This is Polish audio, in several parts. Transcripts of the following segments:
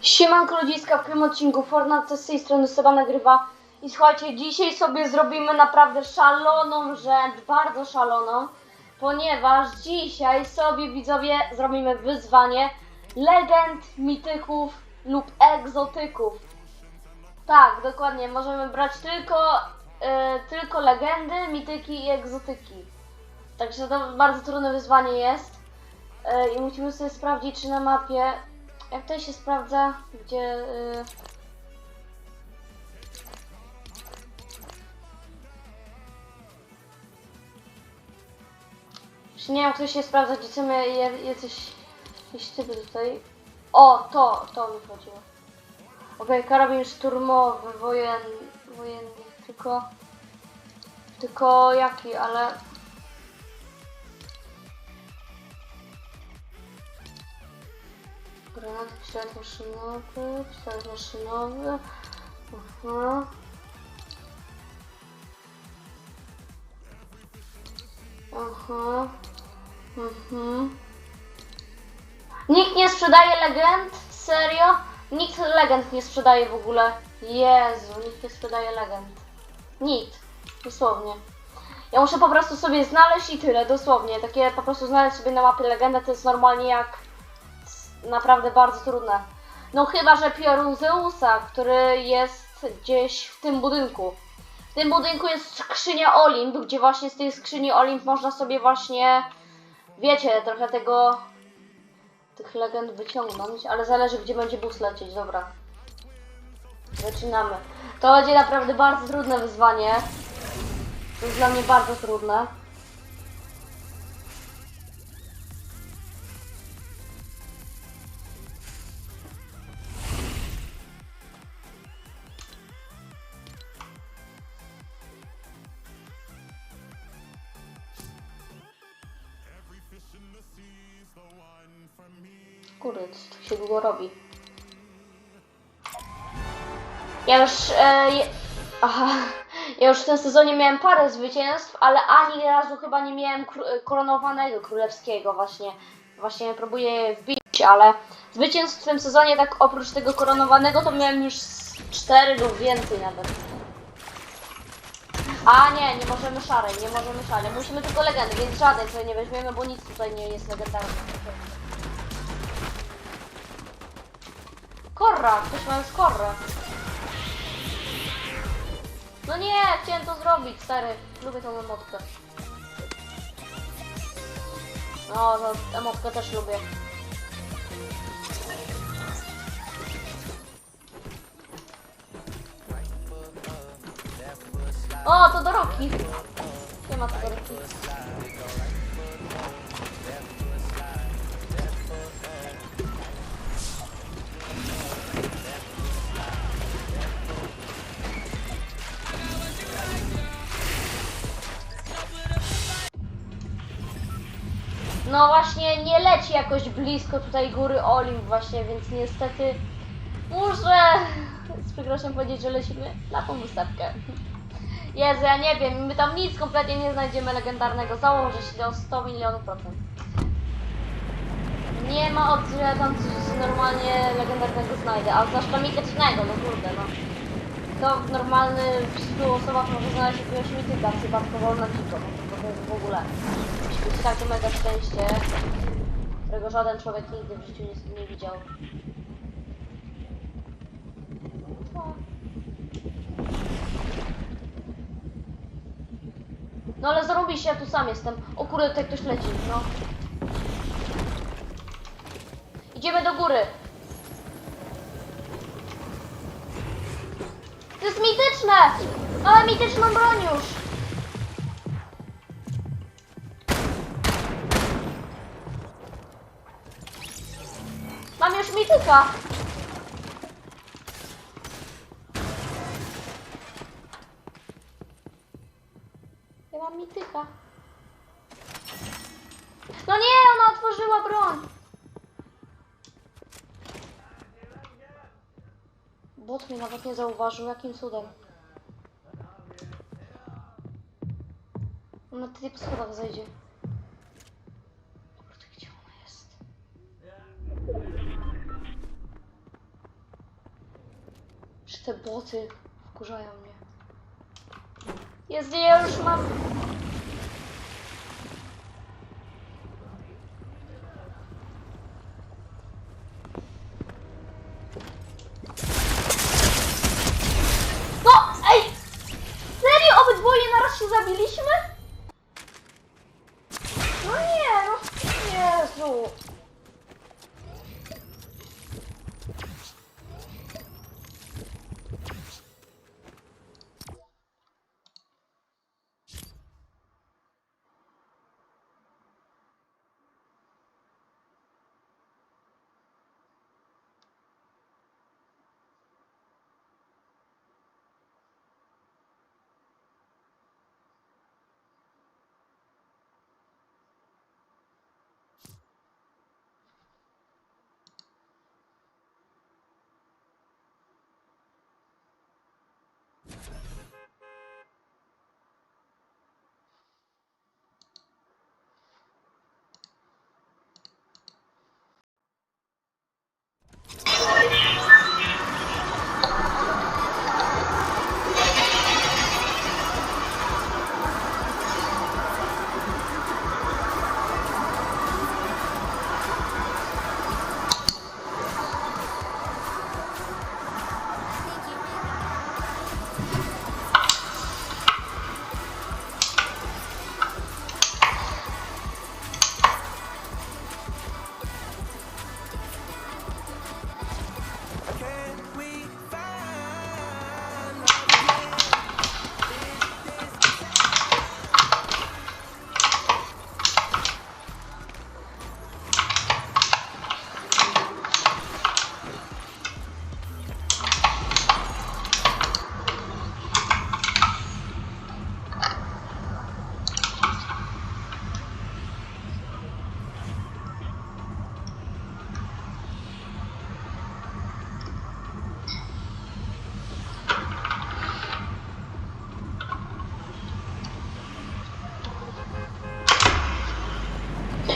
Siemanko ludziska, w tym odcinku Fortnite z tej strony Seba nagrywa i słuchajcie, dzisiaj sobie zrobimy naprawdę szaloną rzecz, bardzo szaloną, ponieważ dzisiaj sobie widzowie zrobimy wyzwanie legend, mityków lub egzotyków. Tak, dokładnie, możemy brać tylko, e, tylko legendy, mityki i egzotyki. Także to bardzo trudne wyzwanie jest e, i musimy sobie sprawdzić, czy na mapie jak to się sprawdza, gdzie... Czy nie jak to się sprawdza, gdzie je- je- jacyś... typy tutaj. O, to, to mi chodziło. Okej, karabin szturmowy, wojen, wojenny, tylko... Tylko jaki, ale... Granat, pistolet maszynowy, pistolet maszynowy. Aha. Aha. Mhm. Nikt nie sprzedaje legend? Serio? Nikt legend nie sprzedaje w ogóle. Jezu, nikt nie sprzedaje legend. Nikt. Dosłownie. Ja muszę po prostu sobie znaleźć i tyle, dosłownie. Takie po prostu znaleźć sobie na mapie legendę to jest normalnie jak naprawdę bardzo trudne. No chyba, że piorun Zeusa, który jest gdzieś w tym budynku. W tym budynku jest skrzynia Olimp, gdzie właśnie z tej skrzyni Olimp można sobie właśnie, wiecie, trochę tego, tych legend wyciągnąć, ale zależy gdzie będzie bus lecieć, dobra. Zaczynamy. To będzie naprawdę bardzo trudne wyzwanie. To jest dla mnie bardzo trudne. Robi. Ja już. E, je, aha, ja już w tym sezonie miałem parę zwycięstw, ale ani razu chyba nie miałem kró- koronowanego królewskiego właśnie. Właśnie próbuję wbić, ale zwycięstw w tym sezonie, tak oprócz tego koronowanego, to miałem już z cztery lub więcej nawet. A nie, nie możemy szarej, nie możemy szarej. Musimy tylko legendy, więc żadnej sobie nie weźmiemy, bo nic tutaj nie jest legendarne. Korra, ktoś ma już korrę. No nie, chciałem to zrobić, stary. Lubię tą emotkę. No, to emotkę też lubię. O, to do Roki. Nie ma to do Roki. No właśnie nie leci jakoś blisko tutaj góry Olimp właśnie, więc niestety muszę z przykrością powiedzieć, że lecimy na tą wystawkę. Jezu, ja nie wiem, my tam nic kompletnie nie znajdziemy legendarnego. Założę się do 100 milionów procent. Nie ma opcji, że ja tam normalnie legendarnego znajdę, a zwłaszcza mitycznego, no kurde, no. To normalny w 100 osobach może znaleźć jakiegoś mityka, przypadkowo na dziko, w ogóle. Musi być takie mega szczęście, którego żaden człowiek nigdy w życiu nie, nie widział. No ale zarobiście, ja tu sam jestem. O kurde, tutaj ktoś leci, no. Idziemy do góry. Jest mityczne! Mamy mityczną broń już! Mam już mityka! Mam mityka. No nie, ona otworzyła broń! Mnie nawet nie zauważył, jakim cudem. Ona tutaj po schodach zejdzie. Gdzie ona jest? Te boty wkurzają mnie. Jest, ja już mam...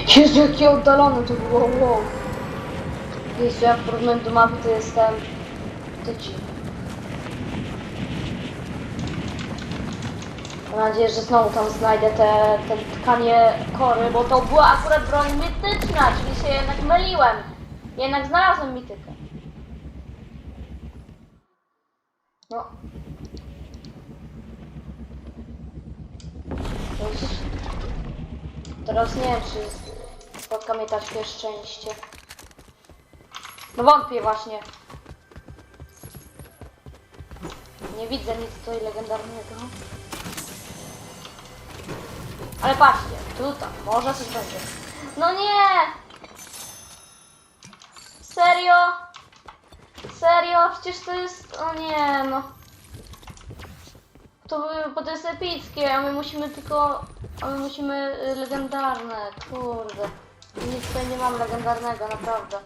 Jezu, jakie oddalone to było, wow. Jezu, ja w porównaniu do mapy to jestem... To ci. Mam nadzieję, że znowu tam znajdę te, te tkanie kory, bo to była akurat broń mityczna, czyli się jednak myliłem. Jednak znalazłem mitykę. No. Teraz nie wiem, czy spotka mnie takie szczęście. No wątpię właśnie. Nie widzę nic tutaj legendarnego. Ale patrzcie, tutaj, może coś będzie. No nie! Serio? Serio? Przecież to jest... O nie, no. To, bo to jest epickie, a my musimy tylko... A my musimy y, legendarne, kurde. Nic tutaj nie mam legendarnego, naprawdę.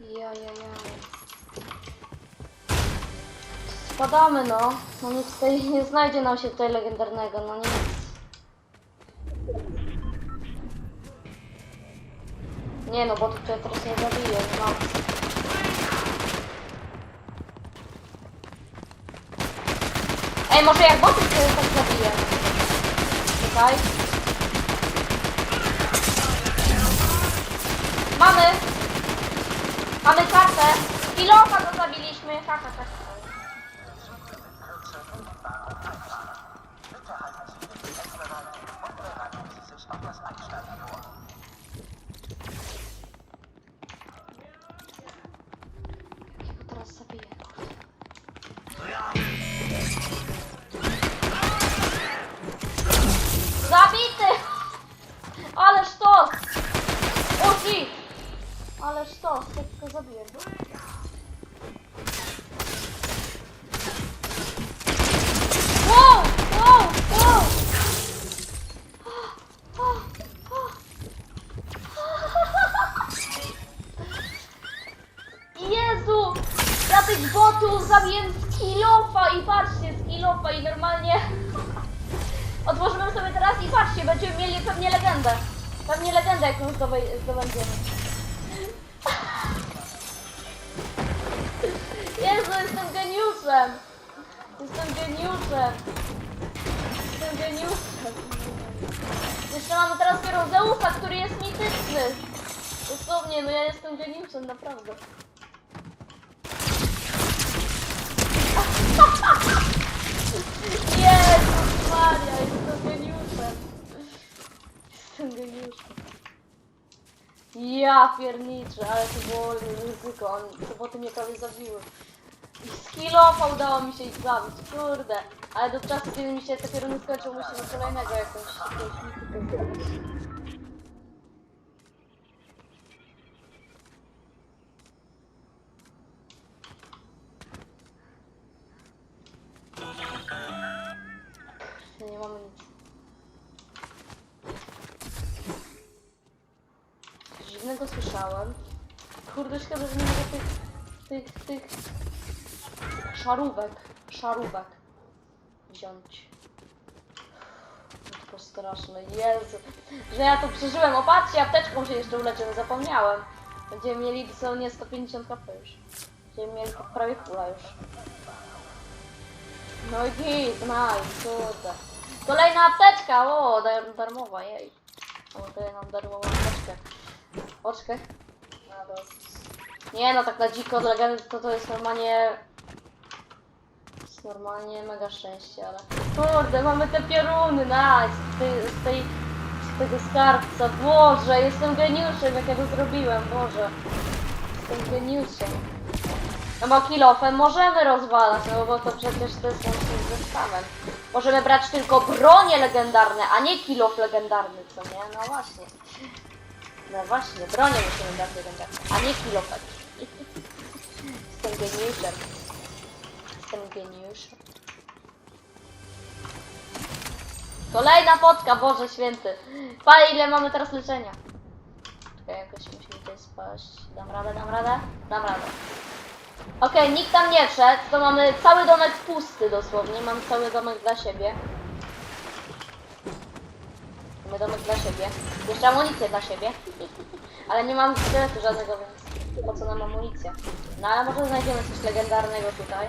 Jajajaj. Spadamy no. No nic tutaj nie znajdzie nam się tutaj legendarnego, no nic. Nie no, bo tutaj teraz nie zabiję, no. Ej, może jak boty tak zabiję. Czekaj. Mamy! Mamy kartę! Pilocha go zabiliśmy! Ha, ha, ha. Jak jestem geniuszem, naprawdę. Jezus Maria, jestem geniuszem! Jestem geniuszem. Ja pierniczę, ale to było ryzyko, on, te boty mnie prawie zabiły. Kilofa udało mi się ich zabić, kurde. Ale do czasu, kiedy mi się te pioruny skończą, musimy kolejnego jakąś, jakąś. Nie mamy nic. Coś dziwnego słyszałem. Kurde, szkoda, że nie mogę tych, tych, tych, szarówek, szarówek wziąć. To straszne, Jezu. Że ja to przeżyłem. Opatrzcie, apteczką się jeszcze uleczymy, zapomniałem. Będziemy mieli dosłownie 150 HP już. Będziemy mieli prawie kula już. No i git, nice, kurde. Kolejna apteczka, o, dar darmowa, jej. O, daje nam darmową apteczkę. Oczkę. A, dobra. Nie no, tak na dziko dla legendy to to jest normalnie... Jest normalnie mega szczęście, ale... Kurde, mamy te pioruny, nice, z, tej, z, tej, z tego skarbca. Boże, jestem geniuszem, jak ja to zrobiłem, Boże. Jestem geniuszem. No bo kilofem możemy rozwalać, no bo to przecież to jest łącznie zestawem. Możemy brać tylko bronie legendarne, a nie kilof legendarny, co nie? No właśnie. No właśnie, bronie musimy brać legendarne, a nie kilofem. Jestem geniuszem. Jestem geniuszem. Kolejna fotka, Boże święty. Pa, ile mamy teraz leczenia? Czekaj, jakoś musimy tutaj spaść. Dam radę, dam radę? Dam radę. Okej, nikt tam nie wszedł, to mamy cały domek pusty dosłownie, mam cały domek dla siebie. Mamy domek dla siebie. Jeszcze amunicję dla siebie. Ale nie mam sztyletu żadnego, więc po co nam amunicja? No ale może znajdziemy coś legendarnego tutaj.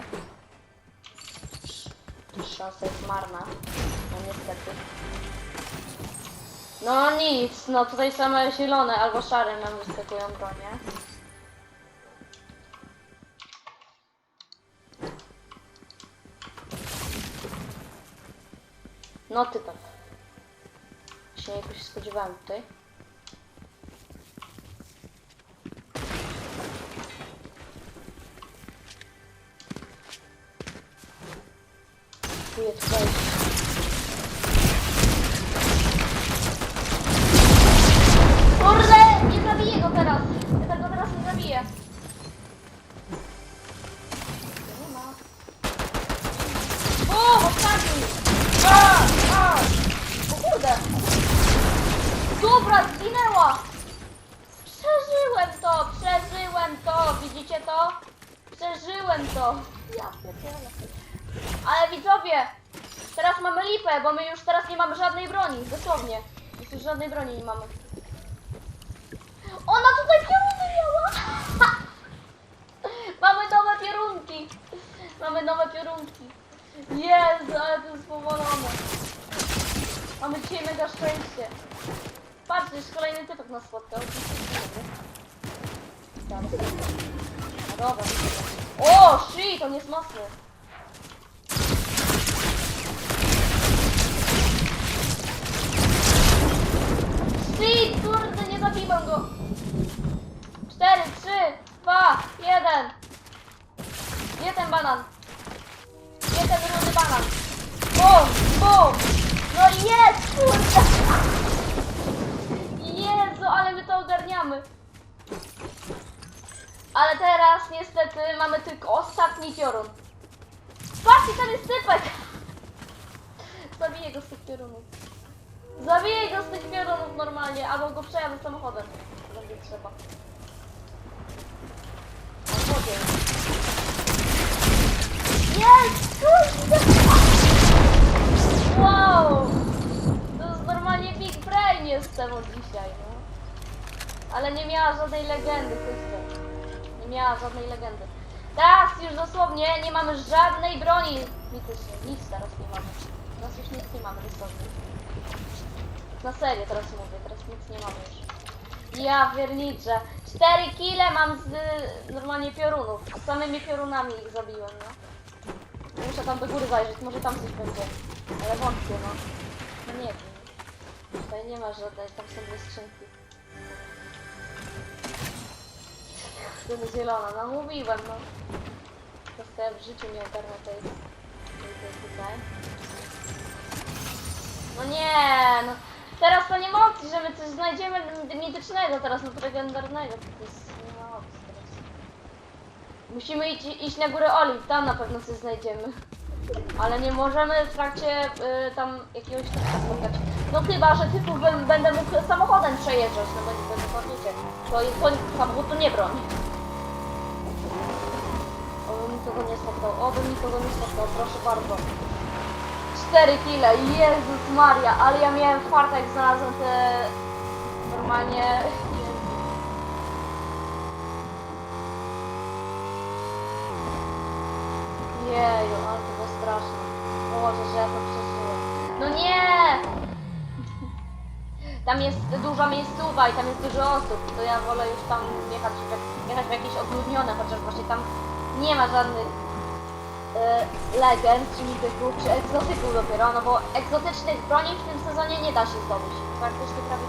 Szansa jest marna. No niestety. No nic, no tutaj same zielone albo szare nam wyskakują bronie. No ty tak. Się jakoś spodziewałem tutaj. Już, żadnej broni nie mamy. Ona tutaj pioruny miała! mamy nowe piorunki! Mamy nowe piorunki. Jezu, ale to jest powolone. Mamy dzisiaj mega szczęście. Patrzcie, już kolejny typek nas spotkał. Dobra. O, shit, on jest mocny. Shit, kurde, nie zabiłem go. 4, 3, 2, 1. Gdzie ten banan? Gdzie ten rudy banan? Bum, bum. No jest, kurde. Jezu, ale my to ogarniamy. Ale teraz niestety mamy tylko ostatni piorun. Patrzcie, tam jest typek. Zabiję go z tych piorunów. Zabiję go z tych piorunów normalnie, albo go przejadę samochodem. Będzie trzeba. Wodzie. Jest! Kurde! Wow! To jest normalnie Big Brain jestem od dzisiaj, no. Ale nie miała żadnej legendy, Krysty. Nie miała żadnej legendy. Teraz już dosłownie nie mamy żadnej broni mitycznej. Nic teraz nie mamy. Teraz już nic nie mamy dosłownie. Na serio teraz mówię, teraz nic nie mamy już. Ja pierniczę. Cztery kile mam z y, normalnie piorunów. Z samymi piorunami ich zabiłem, no. Muszę tam do góry zajrzeć, może tam coś będzie. Ale wątpię, no. No nie wiem. Tutaj nie ma żadnej, tam są dwie skrzynki. Kurde, zielona, no mówiłem, no. Ja w życiu nie ogarnę tej, tej, tej tutaj. No nie, no. Teraz to nie ma opcji, że my coś znajdziemy mitycznego teraz, no to legendarnego. To jest, nie ma opcji teraz. Musimy iść, iść na górę Oliw, tam na pewno coś znajdziemy. Ale nie możemy w trakcie y, tam jakiegoś typu spotkać. No chyba, że typu bę- będę mógł samochodem przejeżdżać, no bo nie będę pamięcie. To, to samochód nie broń. Oby nikogo nie spotkał, oby nikogo nie spotkał, proszę bardzo. 4 kile, Jezus Maria, ale ja miałem farta jak znalazłem te normalnie... Jeju, ale to było straszne. Boże, że ja to przeżyłem. No nie! Tam jest duża miejscowa i tam jest dużo osób, to ja wolę już tam jechać, jechać w jakieś odludnione, chociaż właśnie tam nie ma żadnych legend, czy mityków, czy egzotyków dopiero, no bo egzotycznych broni w tym sezonie nie da się zdobyć. Praktycznie prawie...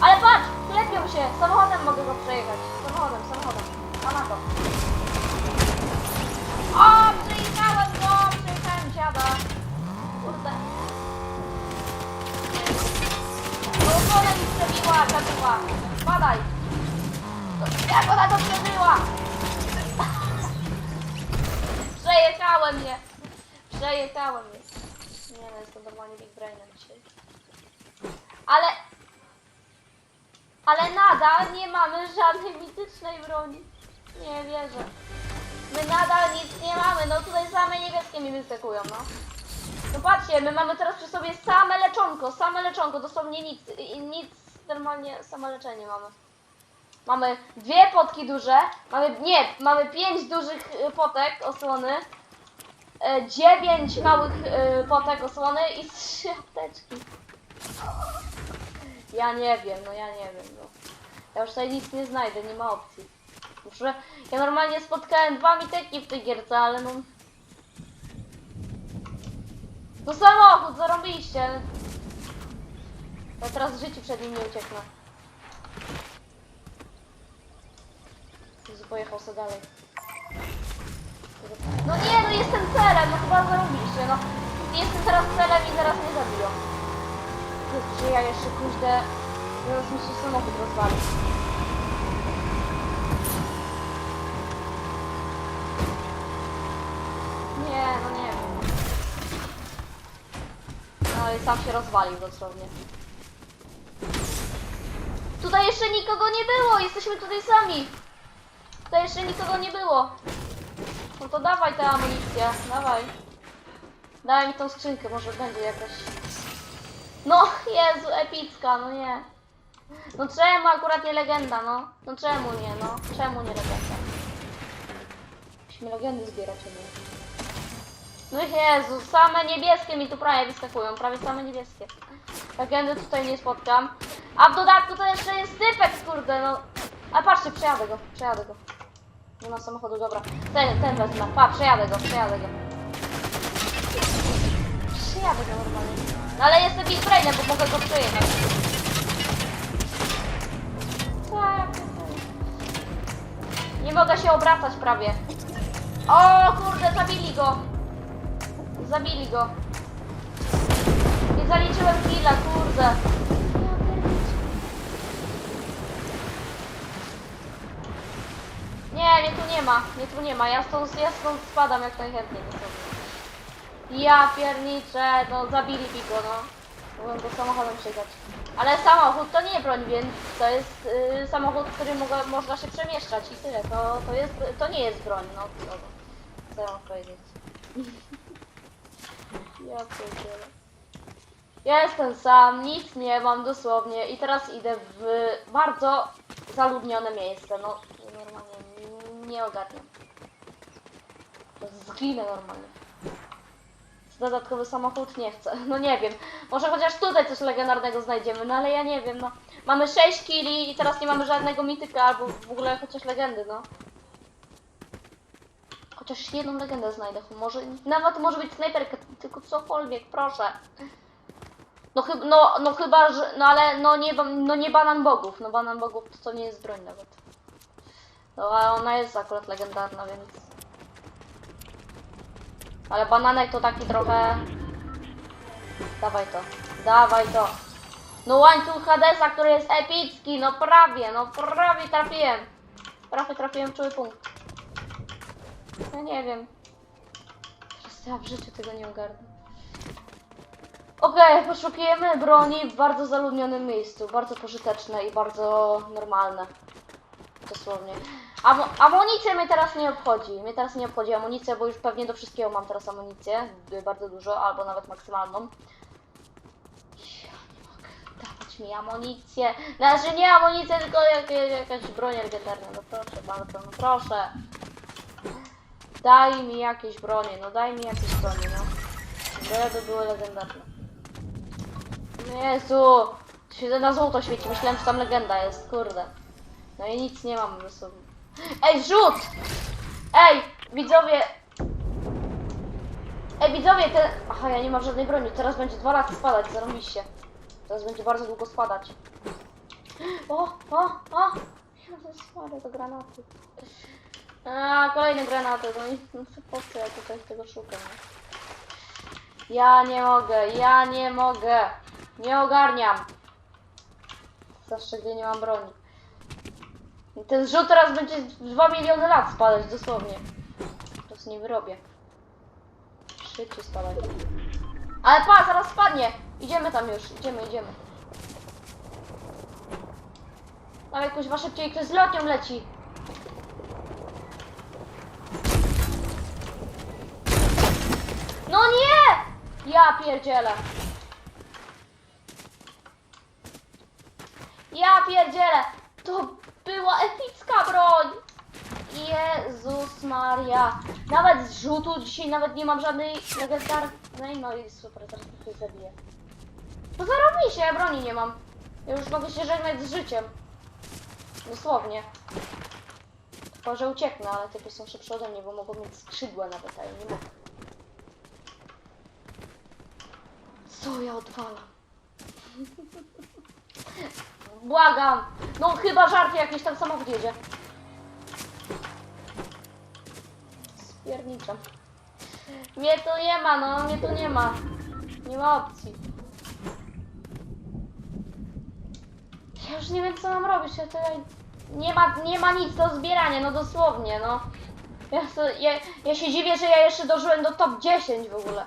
Ale patrz! Klepią się! Samochodem mogę go przejechać. Samochodem, samochodem. A na to. O! Przejechałem go! Przejechałem dziada. Kurde. Woda mi przebiła, zabiła. Padaj! Jak ona to przeżyła? Przejechałem je! Przejechałem je. Nie no, jestem normalnie big brainem dzisiaj. Ale... Ale nadal nie mamy żadnej mitycznej broni. Nie wierzę. My nadal nic nie mamy. No tutaj same niebieskie mi wyskakują, no. No patrzcie, my mamy teraz przy sobie same leczonko, same leczonko, dosłownie nic, nic, normalnie same leczenie mamy. Mamy dwie potki duże, mamy, nie, mamy pięć dużych y, potek osłony, dziewięć małych y, potek osłony i trzy apteczki. Ja nie wiem, no ja nie wiem, no. Ja już tutaj nic nie znajdę, nie ma opcji. Muszę, ja normalnie spotkałem dwa miteki w tej gierce, ale no... No samochód, zarobiliście. Ja teraz w życiu przed nim nie ucieknę. Jezu, pojechał sobie dalej. No nie, no jestem celem, no chyba zarobiliście, no. Jestem teraz celem i zaraz mnie zabiją. Jezu, że ja jeszcze kurde... Zaraz mi się samochód rozwali. Nie, no nie wiem. No i sam się rozwalił dosłownie. Tutaj jeszcze nikogo nie było, jesteśmy tutaj sami. Tutaj jeszcze nikogo nie było. No to dawaj tę amunicję, dawaj. Dawaj mi tą skrzynkę, może będzie jakaś... No, Jezu, epicka, no nie. No czemu akurat nie legenda, no? No czemu nie, no? Czemu nie legenda? Musimy legendy zbierać, nie. No Jezu, same niebieskie mi tu prawie wyskakują, prawie same niebieskie. Legendy tutaj nie spotkam. A w dodatku to jeszcze jest typek, kurde, no. A patrzcie, przejadę go, przejadę go. Nie ma samochodu, dobra. Ten, ten wezmę. Pa, przejadę go, przejadę go. Przejadę go normalnie. No ale jestem big brainem, bo mogę go przejechać. Tak. Nie mogę się obracać prawie. O kurde, zabili go. Zabili go. Nie zaliczyłem killa, kurde. Ja pierniczę. Nie, nie ma, mnie tu nie ma. Ja stąd, ja stąd spadam jak najchętniej dosłownie. Ja pierniczę, no zabili mi go, no. Mogłem go samochodem przejechać. Ale samochód to nie broń, więc to jest y, samochód, którym mogę, można się przemieszczać i tyle. To, to, jest, to nie jest broń, no. Co, ja mam powiedzieć? Ja pierdzielę. Ja jestem sam, nic nie mam dosłownie i teraz idę w bardzo zaludnione miejsce. No nie ogarniam. Zginę normalnie. Dodatkowy samochód nie chcę. No nie wiem. Może chociaż tutaj coś legendarnego znajdziemy, no ale ja nie wiem, no. Mamy 6 killi i teraz nie mamy żadnego mityka albo w ogóle chociaż legendy, no. Chociaż jedną legendę znajdę. Może, nawet może być snajperka, tylko cokolwiek, proszę. No, chyb, no, no chyba, że, no ale no nie, no nie banan bogów, no banan bogów to, to nie jest broń nawet. No ale ona jest akurat legendarna, więc... Ale bananek to taki trochę... Dawaj to, dawaj to. No łańcuch Hadesa, który jest epicki, no prawie, no prawie trafiłem. Prawie trafiłem czuły punkt. Ja nie wiem. Teraz ja w życiu tego nie ogarnę. Okej, poszukujemy broni w bardzo zaludnionym miejscu. Bardzo pożyteczne i bardzo normalne. Dosłownie. Am amunicja mnie teraz nie obchodzi. Mnie teraz nie obchodzi amunicja, bo już pewnie do wszystkiego mam teraz amunicję. Bardzo dużo, albo nawet maksymalną. Ja nie mogę. Dawać mi amunicję. Znaczy nie amunicję, tylko jak, jakaś broń legendarna. No proszę bardzo, no proszę. Daj mi jakieś bronie, no daj mi jakieś bronie, no. Byleby były legendarne. Jezu! To na złoto świeci, myślałem, że tam legenda jest, kurde. No i nic nie mam ze sobą. Ej, rzut! Ej, widzowie! Ej, widzowie, te... Aha, ja nie mam żadnej broni, teraz będzie dwa razy spadać, zarobiście. Teraz będzie bardzo długo spadać. O, o, o! Spada to granaty. A, kolejne granaty, no i no, po co ja tutaj tego szukam? Ja nie mogę, ja nie mogę. Nie ogarniam. Zawsze gdy nie mam broni. Ten rzut teraz będzie 2 miliony lat spadać, dosłownie. Teraz nie wyrobię. Szybciej spadać. Ale pa, zaraz spadnie. Idziemy tam już, idziemy, idziemy. Tam jakoś ma szybciej, ktoś z lotnią leci. No nie! Ja pierdzielę. Ja pierdzielę. To była epicka broń. Jezus Maria. Nawet z rzutu dzisiaj nawet nie mam żadnej legendarnej. No i super, teraz ktoś zabije. No zarobi się, ja broni nie mam. Ja już mogę się żegnać z życiem. Dosłownie. Tylko, że ucieknę, ale typy są szybsze ode mnie, bo mogą mieć skrzydła nawet, a ja nie mogę. Co ja odwalam? Błagam! No chyba żarty jakieś tam samochód jedzie. Spierniczam. Mnie tu nie ma, no mnie tu nie ma. Nie ma opcji. Ja już nie wiem co mam robić, ja tutaj nie ma, nie ma nic do zbierania, no dosłownie, no. Ja, ja, ja się dziwię, że ja jeszcze dożyłem do top 10 w ogóle.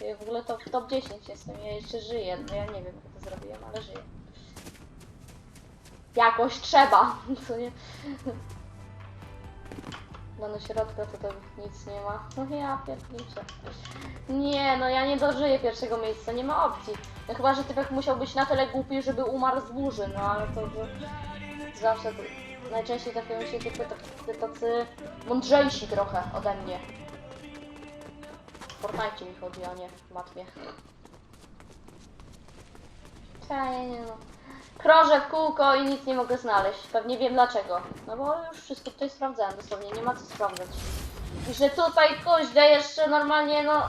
Ja w ogóle to w top 10 jestem, ja jeszcze żyję, no ja nie wiem jak to zrobiłem, ale żyję. Jakoś trzeba, co nie? No do środka to tam nic nie ma. No ja pierniczę. Nie, no ja nie dożyję pierwszego miejsca, nie ma opcji. No chyba, że typek musiał być na tyle głupi, żeby umarł z burzy, no ale to, że zawsze to, najczęściej trafiają się typy tacy, tacy mądrzejsi trochę ode mnie. Fortnite mi chodzi, a nie nie, nie no. Krążę kółko i nic nie mogę znaleźć. Pewnie wiem dlaczego. No bo już wszystko tutaj sprawdzałem dosłownie, nie ma co sprawdzać. I że tutaj kuźdę jeszcze normalnie, no...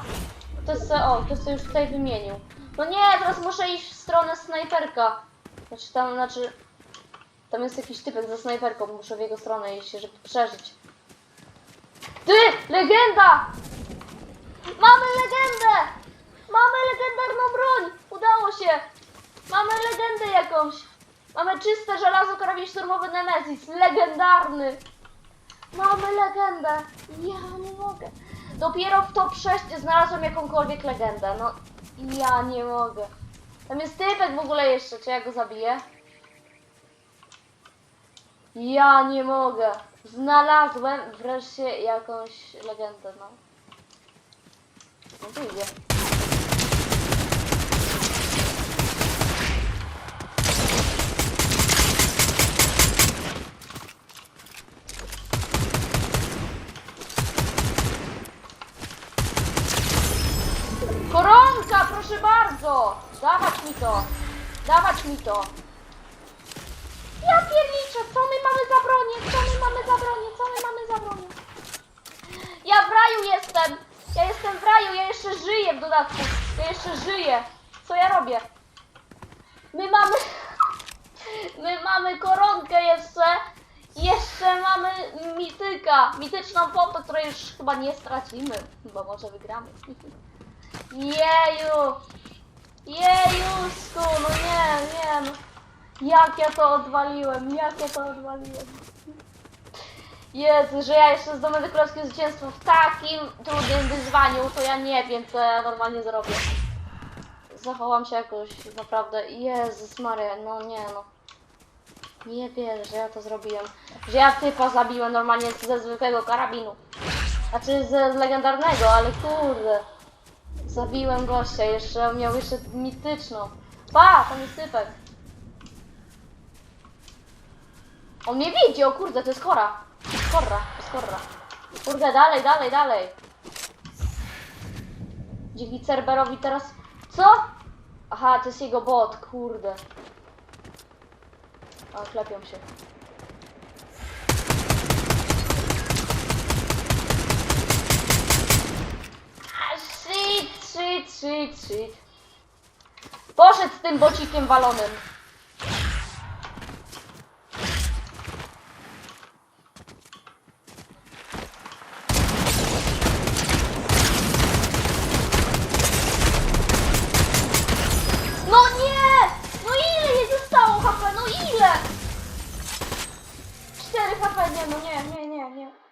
To jest, o, to jest już tutaj wymienił. No nie, teraz muszę iść w stronę snajperka. Znaczy tam, znaczy... Tam jest jakiś typek ze snajperką, muszę w jego stronę iść, żeby przeżyć. Ty! Legenda! Mamy legendę! Mamy legendarną broń! Udało się! Mamy legendę jakąś! Mamy czyste żelazo karabin szturmowy Nemesis! Legendarny! Mamy legendę! Ja nie mogę. Dopiero w top 6 znalazłem jakąkolwiek legendę. No, ja nie mogę. Tam jest typek w ogóle jeszcze, czy ja go zabiję? Ja nie mogę. Znalazłem wreszcie jakąś legendę, no. No tu idzie. Bardzo! Dawać mi to! Dawać mi to! Ja pierniczę, co my mamy za bronię? Co my mamy za bronię? Co my mamy za bronię? Ja w raju jestem! Ja jestem w raju, ja jeszcze żyję w dodatku. Ja jeszcze żyję. Co ja robię? My mamy... My mamy koronkę jeszcze. Jeszcze mamy mityka. Mityczną pompę, której już chyba nie stracimy. Bo może wygramy. Jeju! Jejusku, no nie, nie no. Jak ja to odwaliłem, jak ja to odwaliłem. Jezu, że ja jeszcze zdobędę królewskie zwycięstwo w takim trudnym wyzwaniu, to ja nie wiem, co ja normalnie zrobię. Zachowam się jakoś, naprawdę. Jezus Maria, no nie no. Nie wierzę, że ja to zrobiłem. Że ja typa zabiłem normalnie ze zwykłego karabinu. Znaczy z legendarnego, ale kurde. Zabiłem gościa, jeszcze miał jeszcze mityczną. Pa, tam jest typek. On mnie widzi, o kurde, to jest chora. To jest chora, to jest chora. Kurde, dalej, dalej, dalej. Dzięki Cerberowi teraz... Co? Aha, to jest jego bot, kurde. A, klepią się. A, shit, shit. Poszedł z tym bocikiem walonym. No nie! No ile jej zostało HP? No ile? 4 HP, nie no nie, nie, nie, nie.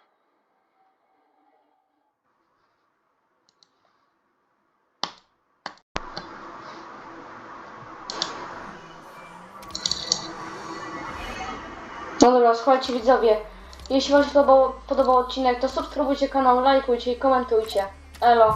No dobra, słuchajcie widzowie. Jeśli Wam się podobał, podobał odcinek, to subskrybujcie kanał, lajkujcie i komentujcie. Elo.